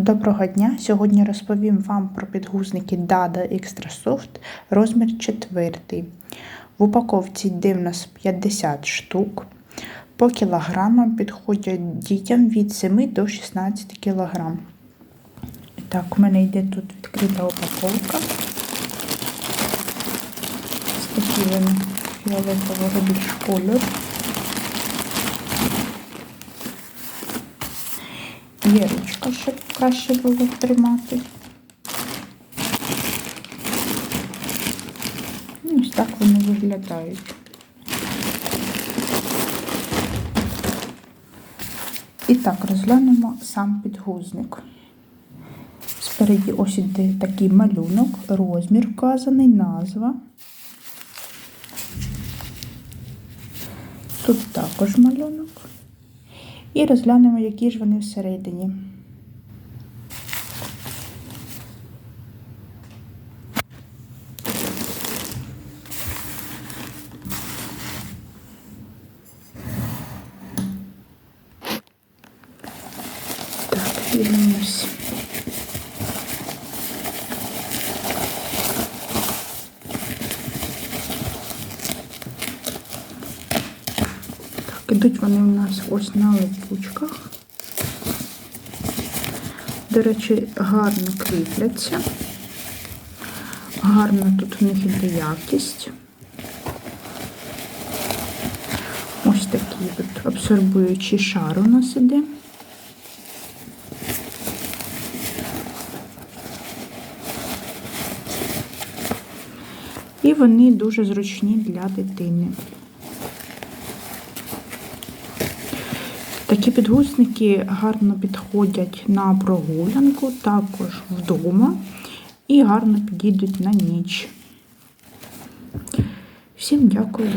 Доброго дня! Сьогодні розповім вам про підгузники Dada Extra Soft розмір 4. В упаковці йде в нас 50 штук. По кілограмам підходять дітям від 7 до 16 кг. Так, у мене йде тут відкрита упаковка. Такі вони фіолетового більш кольору. Є ручка, щоб краще було тримати. Ну, Ось так вони виглядають. І так, розглянемо сам підгузник. Спереді ось іде такий малюнок, розмір вказаний, назва. Тут також малюнок. І розглянемо, які ж вони всередині. Так, дивимось. Ідуть вони у нас ось на липучках. До речі, гарно кріпляться. Гарно тут у них іде якість. Ось такий от абсорбуючий шар у нас іде. І вони дуже зручні для дитини. Такі підгузники гарно підходять на прогулянку, також вдома і гарно підійдуть на ніч. Всім дякую.